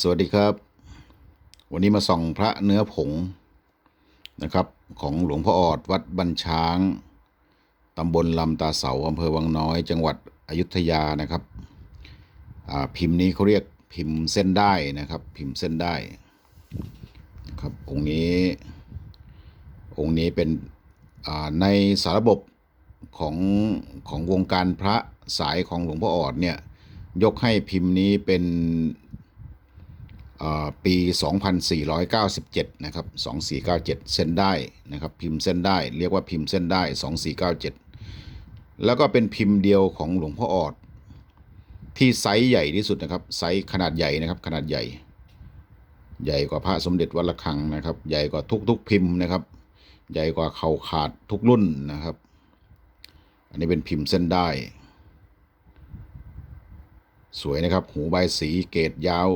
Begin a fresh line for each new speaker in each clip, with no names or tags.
สวัสดีครับ วันนี้มาส่องพระเนื้อผงนะครับ ของหลวงพ่อออดวัดบัญช้างตำบลลำตาเสาอำเภอวังน้อย จังหวัดอยุธยานะครับพิมพ์นี้เขาเรียกพิมพ์เส้นได้นะครับ พิมพ์เส้นได้ครับองค์นี้องค์นี้เป็นในสารบบของของวงการพระสายของหลวงพ่อออดเนี่ยยกให้พิมพ์นี้เป็น ปี 2497 นะครับ 2497 เส้นได้นะครับ พิมพ์เส้นได้ เรียกว่าพิมพ์เส้นได้ 2497 แล้วก็เป็นพิมพ์เดียวของหลวงพ่อออด ที่ไซส์ใหญ่ที่สุดนะครับ ไซส์ขนาดใหญ่นะครับ ขนาดใหญ่ ใหญ่กว่าพระสมเด็จวัดระฆังนะครับ ใหญ่กว่าทุกๆพิมพ์นะครับ ใหญ่กว่าเข่าขาดทุกรุ่นนะครับ อันนี้เป็นพิมพ์เส้นได้ สวยนะครับ หูใบสีเกรดยาว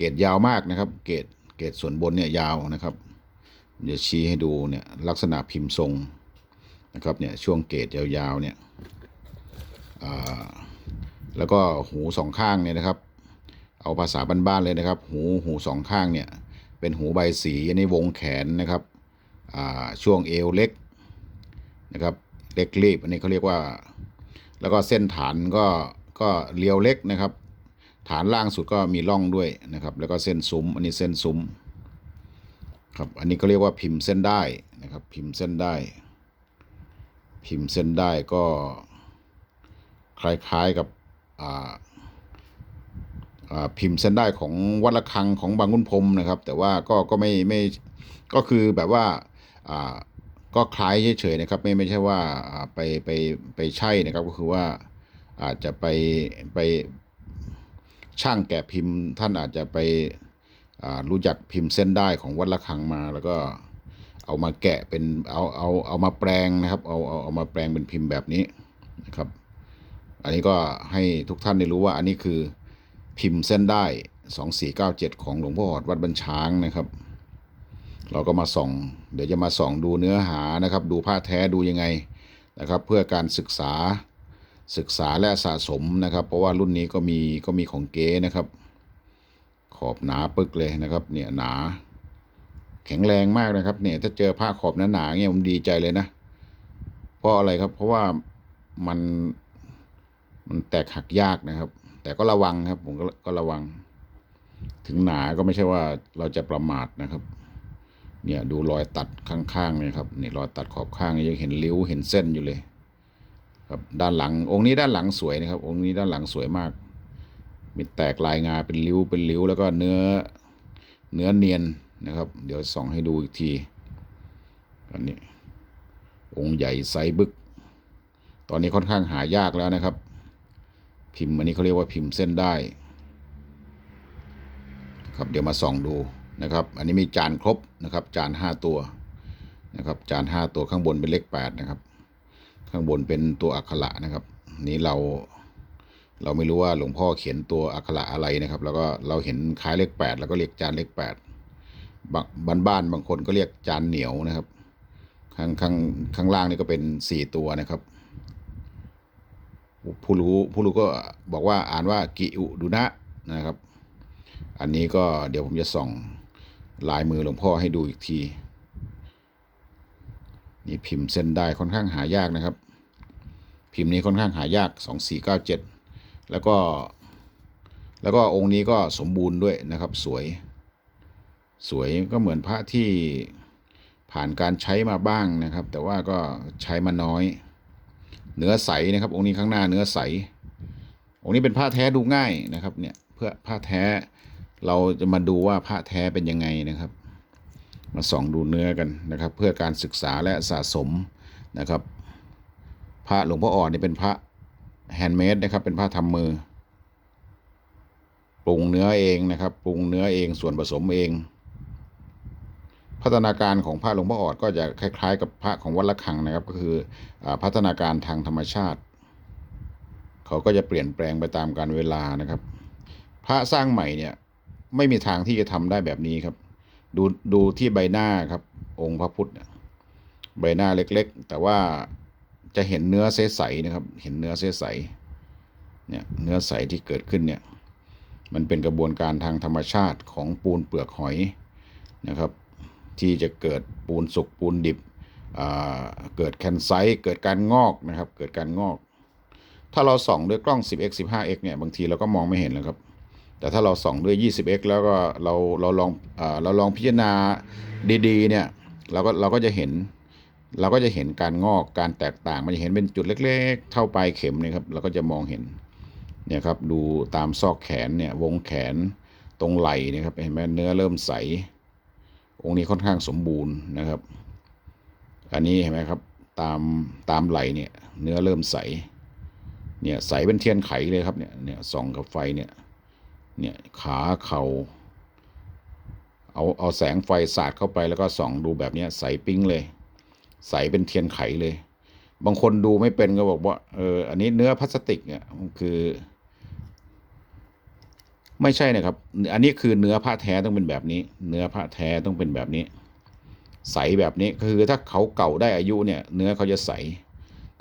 เกรดยาวมากนะครับ เกรดเกรดส่วนบนเนี่ยยาวนะครับเดี๋ยวชี้ให้ดูเนี่ยลักษณะพิมพ์ทรงนะครับเนี่ยช่วงเกรดยาวๆเนี่ยแล้วก็หูสองข้างเนี่ยนะครับ เอาภาษาบ้านๆเลยนะครับ หูหูสองข้างเนี่ยเป็นหูใบสีอันนี้วงแขนนะครับช่วงเอวเล็กนะครับเล็กรีบอันนี้เขาเรียกว่า แล้วก็เส้นฐานก็ก็เรียวเล็กนะครับ ฐานล่างสุดก็มีร่องด้วยนะครับ แล้วก็เส้นซุ้ม อันนี้เส้นซุ้มครับ อันนี้ก็เรียกว่าพิมพ์เส้นได้นะครับ พิมพ์เส้นได้ พิมพ์เส้นได้ก็คล้ายๆกับอ่าพิมพ์เส้นได้ของวัดระฆังของบางขุนพรมนะครับ แต่ว่าก็ก็ไม่ไม่ก็คือแบบว่าอ่าก็คล้ายเฉยๆนะครับ ไม่ไม่ใช่ว่าไปไปไปใช่นะครับก็คือว่าอาจจะไปไป ช่างแกะพิมพ์ท่านอาจจะไปรู้จักพิมพ์เส้นได้ของวัดระฆังมาแล้วก็เอามาแกะเป็นเอาเอาเอามาแปลงนะครับเอาเอาเอามาแปลงเป็นพิมพ์แบบนี้นะครับ อันนี้ก็ให้ทุกท่านได้รู้ว่าอันนี้คือพิมพ์เส้นได้ 2497 ของหลวงพ่อหอดวัดบัญช้างนะครับ เราก็มาส่อง เดี๋ยวจะมาส่องดูเนื้อหานะครับ ดูผ้าแท้ดูยังไงนะครับ เพื่อการศึกษา ศึกษาและสะสมนะครับ เพราะว่ารุ่นนี้ก็มีก็มีของเก๊นะครับ ขอบหนาปึกเลยนะครับ เนี่ยหนา แข็งแรงมากนะครับ เนี่ยถ้าเจอผ้าขอบหนาๆเนี่ยผมดีใจเลยนะเพราะอะไรครับเพราะว่ามันมันแตกหักยากนะครับ แต่ก็ระวังครับ ผมก็ก็ระวัง ถึงหนาก็ไม่ใช่ว่าเราจะประมาทนะครับ เนี่ยดูรอยตัดข้างๆเนี่ยครับนี่รอยตัดขอบข้างยังเห็นริ้วเห็นเส้นอยู่เลย ครับด้านหลังองค์นี้ด้านหลังสวยนะครับ องค์นี้ด้านหลังสวยมาก มีแตกลายงาเป็นริ้วเป็นริ้ว แล้วก็เนื้อเนื้อเนียนนะครับ เดี๋ยวส่องให้ดูอีกทีอันนี้องค์ใหญ่ไซบึก ตอนนี้ค่อนข้างหายากแล้วนะครับ พิมพ์อันนี้เขาเรียกว่าพิมพ์เส้นได้ครับเดี๋ยวมาส่องดูนะครับ อันนี้มีจานครบนะครับ จานห้าตัวนะครับ จานห้าตัวข้างบนเป็นเลขแปดนะครับ ข้างบนเป็นตัวอักขระนะครับ นี้เราเราไม่รู้ว่าหลวงพ่อเขียนตัวอักขระอะไรนะครับ แล้วก็เราเห็นคล้ายเลขแปดแล้วก็เรียกจานเลขแปดบางบ้านบางคนก็เรียกจานเหนียวนะครับ ข้างข้างข้างล่างนี่ก็เป็นสี่ตัวนะครับผู้รู้ผู้รู้ก็บอกว่าอ่านว่ากิอุดุนะนะครับ อันนี้ก็เดี๋ยวผมจะส่องลายมือหลวงพ่อให้ดูอีกที นี่พิมพ์เส้นได้ค่อนข้างหายากนะครับ พิมพ์นี้ค่อนข้างหายากสองสี่เก้าเจ็ดแล้วก็ แล้วก็องค์นี้ก็สมบูรณ์ด้วยนะครับสวย สวยก็เหมือนพระที่ผ่านการใช้มาบ้างนะครับ แต่ว่าก็ใช้มาน้อย เนื้อใสนะครับ องค์นี้ข้างหน้าเนื้อใส องค์นี้เป็นผ้าแท้ดูง่ายนะครับเนี่ยเพื่อผ้าแท้เราจะมาดูว่าผ้าแท้เป็นยังไงนะครับ มาส่องดูเนื้อกันนะครับ เพื่อการศึกษาและสะสมนะครับ พระหลวงพ่ออ่อนนี่เป็นพระแฮนด์เมดนะครับเป็นพระทำมือ ปรุงเนื้อเองนะครับปรุงเนื้อเองส่วนผสมเอง พัฒนาการของพระหลวงพ่อออดก็จะคล้าย ๆ กับพระของวัดละคังนะครับ ก็คืออพัฒนาการทางธรรมชาติ เขาก็จะเปลี่ยนแปลงไปตามกาลเวลานะครับ พระสร้างใหม่เนี่ยไม่มีทางที่จะทำได้แบบนี้ครับ ดูดูที่ใบหน้าครับ องค์พระพุทธใบหน้าเล็กๆ แต่ว่าจะเห็นเนื้อใสๆนะครับ เห็นเนื้อใสๆเนี่ยเนื้อใสที่เกิดขึ้นเนี่ยมันเป็นกระบวนการทางธรรมชาติของปูนเปลือกหอยนะครับ ที่จะเกิดปูนสุกปูนดิบเกิดแคนไซต์เกิดการงอกนะครับ เกิดการงอก ถ้าเราส่องด้วยกล้อง 10x 15x เนี่ยบางทีเราก็มองไม่เห็นเลยครับ แต่ถ้าเราส่องด้วย 20x แล้วก็เราเราลองเราลองพิจารณาดีๆเนี่ยเราก็เราก็จะเห็น เราก็จะเห็นการงอกการแตกต่างมันจะเห็นเป็นจุดเล็ก ๆ เท่าปลายเข็มเนะครับเราก็จะมองเห็นเนี่ยครับดูตามซอกแขนเนี่ยวงแขนตรงไหล่เนะครับเห็นไหมเนื้อเริ่มใส องค์นี้ค่อนข้างสมบูรณ์นะครับ อันนี้เห็นไหมครับตามตามไหล่เนี่ยเนื้อเริ่มใสเนี่ยใสเป็นเทียนไขเลยครับเนี่ยเนี่ยส่องกับไฟเนี่ย เนี่ยขาเขา่าเอาเอาแสงไฟสาดเข้าไปแล้วก็ส่องดูแบบนี้ใสปิ้งเลย ใสเป็นเทียนไขเลย บางคนดูไม่เป็นก็บอกว่าเอออันนี้เนื้อพลาสติกเนี่ยคือ ไม่ใช่นะครับ อันนี้คือเนื้อผ้าแท้ต้องเป็นแบบนี้ เนื้อผ้าแท้ต้องเป็นแบบนี้ ใสแบบนี้คือถ้าเขาเก่าได้อายุเนี่ย เนื้อเขาจะใส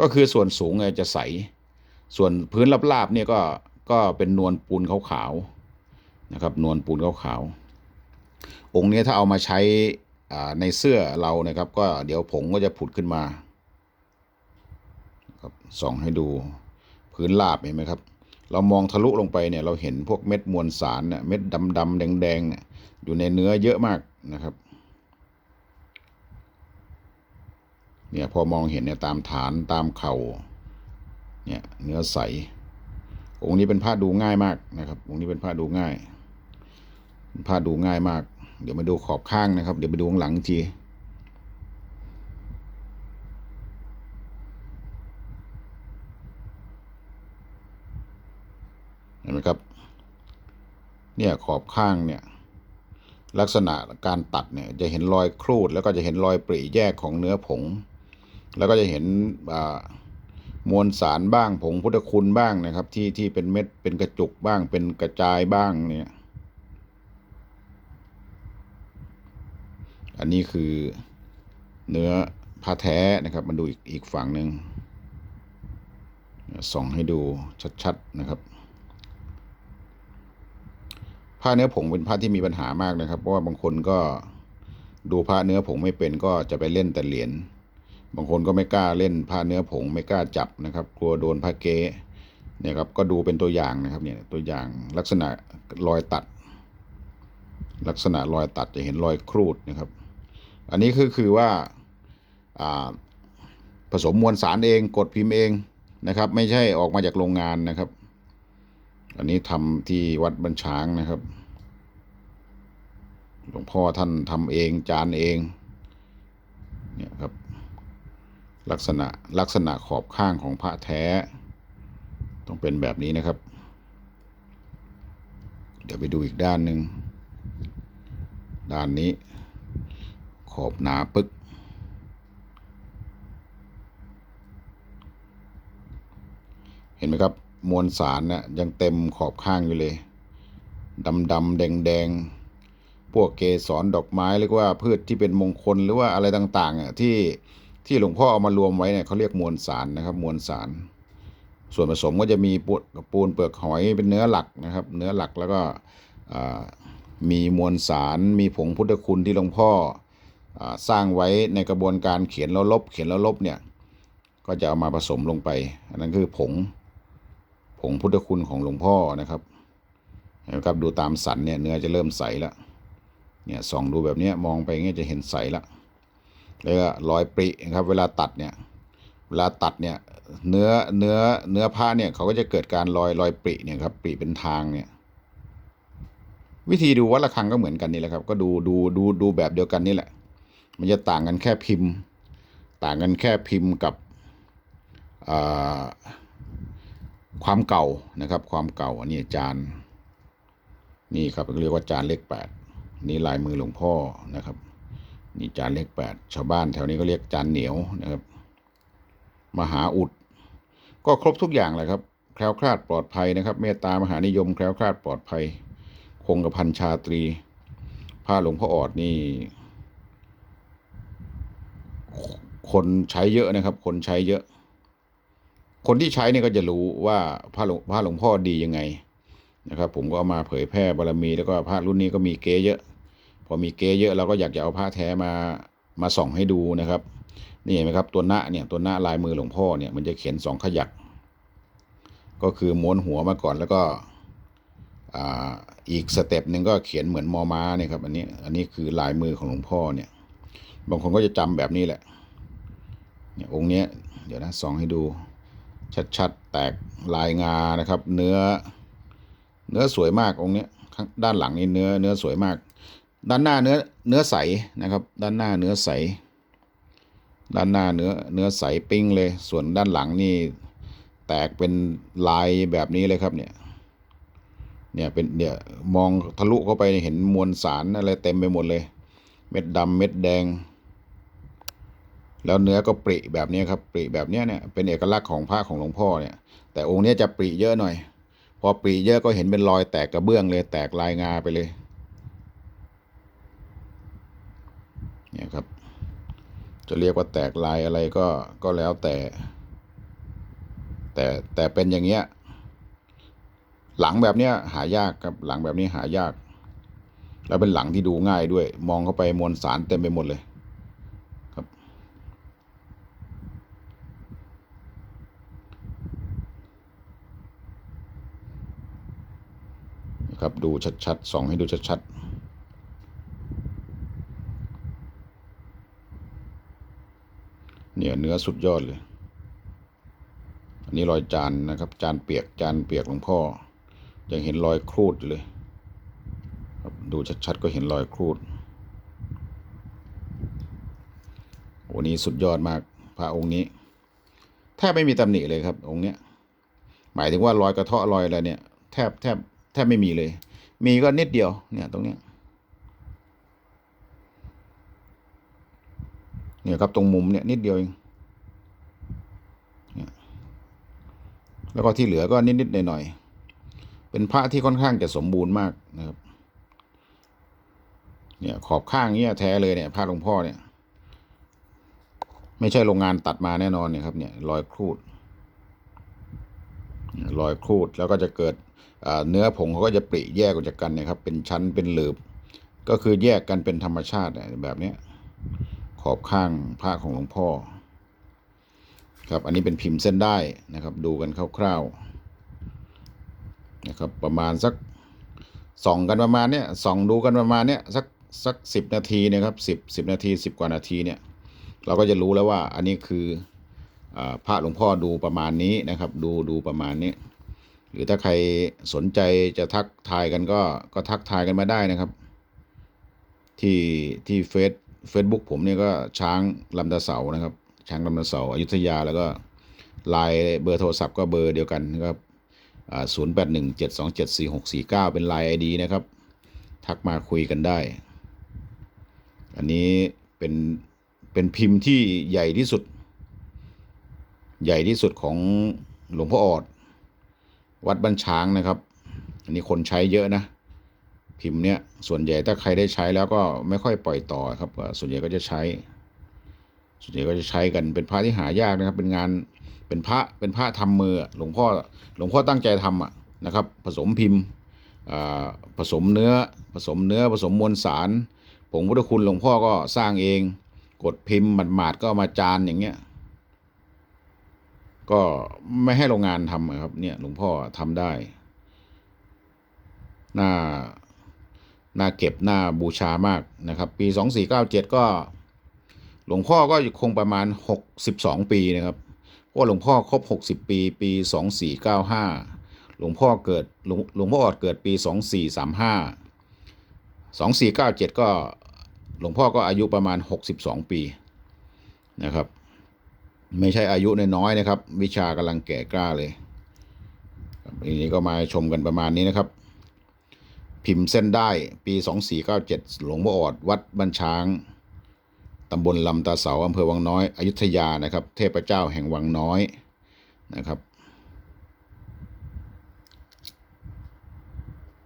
ก็คือส่วนสูงเนี่ยจะใส ส่วนพื้นราบๆเนี่ยก็ก็เป็นนวลปูนขาวๆ นะครับ นวลปูนขาวๆองค์นี้ถ้าเอามาใช้ในเสื้อเรานะครับ ก็เดี๋ยวผงก็จะผุดขึ้นมาครับส่องให้ดูพื้นราบเห็นไหมครับ เรามองทะลุลงไปเนี่ยเราเห็นพวกเม็ดมวลสารเนี่ยเม็ดดำๆแดงๆเนี่ยอยู่ในเนื้อเยอะมากนะครับเนี่ยพอมองเห็นเนี่ยตามฐานตามเข่าเนี่ยเนื้อใส องค์นี้เป็นผ้าดูง่ายมากนะครับ องค์นี้เป็นผ้าดูง่าย ผ้าดูง่ายมาก เดี๋ยวมาดูขอบข้างนะครับ เดี๋ยวไปดูข้างหลังทีเห็นไหมครับ เนี่ยขอบข้างเนี่ยลักษณะการตัดเนี่ยจะเห็นรอยครูด แล้วก็จะเห็นรอยปริแยกของเนื้อผง แล้วก็จะเห็นมวลสารบ้างผงพุทธคุณบ้างนะครับ ที่ที่เป็นเม็ดเป็นกระจุกบ้างเป็นกระจายบ้างเนี่ย อันนี้คือเนื้อผ้าแท้นะครับ มาดูอีกอีกฝั่งหนึ่งส่องให้ดูชัดๆนะครับ ผ้าเนื้อผงเป็นผ้าที่มีปัญหามากนะครับ เพราะว่าบางคนก็ดูผ้าเนื้อผงไม่เป็นก็จะไปเล่นแต่เหรียญ บางคนก็ไม่กล้าเล่นผ้าเนื้อผงไม่กล้าจับนะครับ กลัวโดนผ้าเก๊เนี่ยครับก็ดูเป็นตัวอย่างนะครับเนี่ยตัวอย่างลักษณะรอยตัด ลักษณะรอยตัดจะเห็นรอยครูดนะครับ อันนี้คือคือว่าผสมมวลสารเองกดพิมพ์เองนะครับ ไม่ใช่ออกมาจากโรงงานนะครับ อันนี้ทำที่วัดบัญช้างนะครับหลวงพ่อท่านทำเองจานเองเนี่ยครับลักษณะลักษณะขอบข้างของพระแท้ ต้องเป็นแบบนี้นะครับ เดี๋ยวไปดูอีกด้านหนึ่งด้านนี้ อบหนาปึก เห็นไหมครับ มวลสารนะ่ะยังเต็มขอบข้างอยู่เลยดำดำแดงแดงพวกเกสรดอกไม้เรียกว่าพืชที่เป็นมงคลหรือว่าอะไรต่างๆอะที่ที่หลวงพ่อเอามารวมไว้เนี่ยเขาเรียกมวลสารนะครับ มวลสาร ส่วนผสมก็จะมีปูปูนเปลือกหอยเป็นเนื้อหลักนะครับ เนื้อหลักแล้วก็มีมวลสารมีผงพุทธคุณที่หลวงพ่อ สร้างไว้ในกระบวนการเขียนแล้วลบ เขียนแล้วลบเนี่ยก็จะเอามาผสมลงไป อันนั้นคือผงผงพุทธคุณของหลวงพ่อนะครับเห็นไหมครับดูตามสันเนี่ยเนื้อจะเริ่มใสแล้วเนี่ยส่องดูแบบเนี้ยมองไปเงี้ยจะเห็นใสแล้วแล้วก็รอยปริครับเวลาตัดเนี่ยเวลาตัดเนี่ยเนื้อเนื้อเนื้อผ้าเนี่ยเขาก็จะเกิดการรอยรอยปริเนี่ยครับปริเป็นทางเนี่ยวิธีดูวัดระฆังก็เหมือนกันนี่แหละครับก็ดูดูดูดูแบบเดียวกันนี่แหละ มันจะต่างกันแค่พิมพ์ ต่างกันแค่พิมพ์กับความเก่านะครับ ความเก่าอันนี้จานนี่ครับเรียกว่าจานเลขแปดนี่ลายมือหลวงพ่อนะครับ นี่จานเลขแปดชาวบ้านแถวนี้ก็เรียกจานเหนียวนะครับ มหาอุด ก็ครบทุกอย่างเลยครับ แคล้วคลาดปลอดภัยนะครับ เมตตามหานิยมแคล้วคลาดปลอดภัย คงกระพันชาตรีผ้าหลวงพ่อออดนี่ คนใช้เยอะนะครับ คนใช้เยอะ คนที่ใช้เนี่ยก็จะรู้ว่าผ้าหลวงผ้าหลวงพ่อดียังไงนะครับ ผมก็มาเผยแพร่บารมี แล้วก็พระรุ่นนี้ก็มีเก๊เยอะ พอมีเก๊เยอะเราก็อยากจะเอาผ้าแท้มามาส่องให้ดูนะครับ นี่เห็นไหมครับตัวหน้าเนี่ยตัวหน้าลายมือหลวงพ่อเนี่ยมันจะเขียนสองขยัก ก็คือม้วนหัวมาก่อนแล้วก็อ่าอีกสเต็ปหนึ่งก็เขียนเหมือนมอม้าเนี่ยครับอันนี้อันนี้คือลายมือของหลวงพ่อเนี่ย บางคนก็จะจำแบบนี้แหละเนี่ยองค์เนี้ยเดี๋ยวนะส่องให้ดูชัดๆ แตกลายงานะครับ เนื้อ เนื้อสวยมากองค์เนี้ยด้านหลังนี่เนื้อเนื้อสวยมาก ด้านหน้าเนื้อเนื้อใสนะครับ ด้านหน้าเนื้อใส ด้านหน้าเนื้อเนื้อใสปิ้งเลย ส่วนด้านหลังนี่แตกเป็นลายแบบนี้เลยครับเนี่ยเนี่ยเป็นเนี่ยมองทะลุเข้าไปเห็นมวลสารอะไรเต็มไปหมดเลย เม็ดดำเม็ดแดง แล้วเนื้อก็ปริแบบนี้ครับปริแบบนี้เนี่ยเป็นเอกลักษณ์ของพระของหลวงพ่อเนี่ย แต่องค์นี้จะปริเยอะหน่อย พอปริเยอะก็เห็นเป็นรอยแตกกระเบื้องเลยแตกลายงาไปเลยเนี่ยครับ จะเรียกว่าแตกลายอะไรก็ก็แล้วแต่ แต่แต่เป็นอย่างเงี้ยหลังแบบเนี้ยหายากครับหลังแบบนี้หายาก แล้วเป็นหลังที่ดูง่ายด้วย มองเข้าไปมวลสารเต็มไปหมดเลย ครับ นะครับ ดูชัดๆ ส่องให้ดูชัดๆเนี่ยเนื้อสุดยอดเลย อันนี้รอยจานนะครับ จานเปียกจานเปียกหลวงพ่อ ยังเห็นรอยครูดอยู่เลย ครับดูชัดๆก็เห็นรอยครูดโอ้นี้สุดยอดมากพระองค์นี้แทบไม่มีตำหนิเลยครับ องค์เนี้ย หมายถึงว่ารอยกระเทาะรอยอะไรเนี่ย แทบแทบแทบไม่มีเลย มีก็นิดเดียวเนี่ยตรงเนี้ยเนี่ยครับตรงมุมเนี่ยนิดเดียวเองแล้วก็ที่เหลือก็นิดๆหน่อยๆเป็นพระที่ค่อนข้างจะสมบูรณ์มากนะครับ เนี่ยขอบข้างเนี่ยแท้เลยเนี่ยพระหลวงพ่อเนี่ย ไม่ใช่โรงงานตัดมาแน่นอนเนี่ยครับเนี่ยรอยครูดเนี่ย รอยครูดแล้วก็จะเกิดเนื้อผงเขาก็จะปริแยกออกจากกันนะครับเป็นชั้นเป็นหลืบ ก็คือแยกกันเป็นธรรมชาติแบบนี้ขอบข้างพระของหลวงพ่อครับอันนี้เป็นพิมพ์เส้นได้นะครับ ดูกันคร่าวๆนะครับประมาณสักส่องกันประมาณเนี้ยส่องดูกันประมาณเนี้ยสักสักสิบนาทีนะครับสิบสิบนาทีสิบกว่านาทีเนี่ยเราก็จะรู้แล้วว่าอันนี้คือ พระหลวงพ่อดูประมาณนี้นะครับ ดูดูประมาณนี้ หรือถ้าใครสนใจจะทักทายกันก็ก็ทักทายกันมาได้นะครับ ที่ที่เฟซเฟซบุ๊กผมเนี่ยก็ช้างลำตะเสานะครับ ช้างลำตะเสาอยุธยาแล้วก็ไลน์เบอร์โทรศัพท์ก็เบอร์เดียวกันนะครับศูนย์แปดหนึ่งเจ็ดสองเจ็ดสี่หกสี่เก้าเป็นไลน์ไอดีนะครับ ทักมาคุยกันได้ อันนี้เป็นเป็นพิมพ์ที่ใหญ่ที่สุด ใหญ่ที่สุดของหลวงพ่อออด วัดบ้านช้างนะครับ อันนี้คนใช้เยอะนะ พิมพ์เนี้ยส่วนใหญ่ถ้าใครได้ใช้แล้วก็ไม่ค่อยปล่อยต่อครับ ส่วนใหญ่ก็จะใช้ ส่วนใหญ่ก็จะใช้กันเป็นพระที่หายากนะครับ เป็นงานเป็นพระเป็นพระทำมือหลวงพ่อหลวงพ่อตั้งใจทำอะนะครับ ผสมพิมพ์อ่าผสมเนื้อผสมเนื้อผสมมวลสารผงพุทธคุณหลวงพ่อก็สร้างเอง กดพิมพ์หมาดๆก็มาจานอย่างเงี้ย ก็ไม่ให้โรงงานทำอะครับ เนี่ยหลวงพ่อทำได้น่าน่าเก็บน่าบูชามากนะครับ ปีสองสี่เก้าเจ็ดก็ หลวงพ่อก็คงประมาณหกสิบสองปีนะครับเพราะหลวงพ่อครบหกสิบปี ปีสองสี่เก้าห้าหลวงพ่อเกิดหลวงหลวงพ่อออดเกิดปีสองสี่สามห้าสองสี่เก้าเจ็ดก็หลวงพ่อก็อายุประมาณหกสิบสองปีนะครับ ไม่ใช่อายุน้อยๆนะครับ วิชากำลังแก่กล้าเลยอันนี้ก็มาชมกันประมาณนี้นะครับ พิมพ์เส้นได้ปี 2497 หลวงพ่อออดวัดบ้านช้างตำบลลำตาเสาอำเภอวังน้อย อยุธยานะครับ เทพเจ้าแห่งวังน้อยนะครับ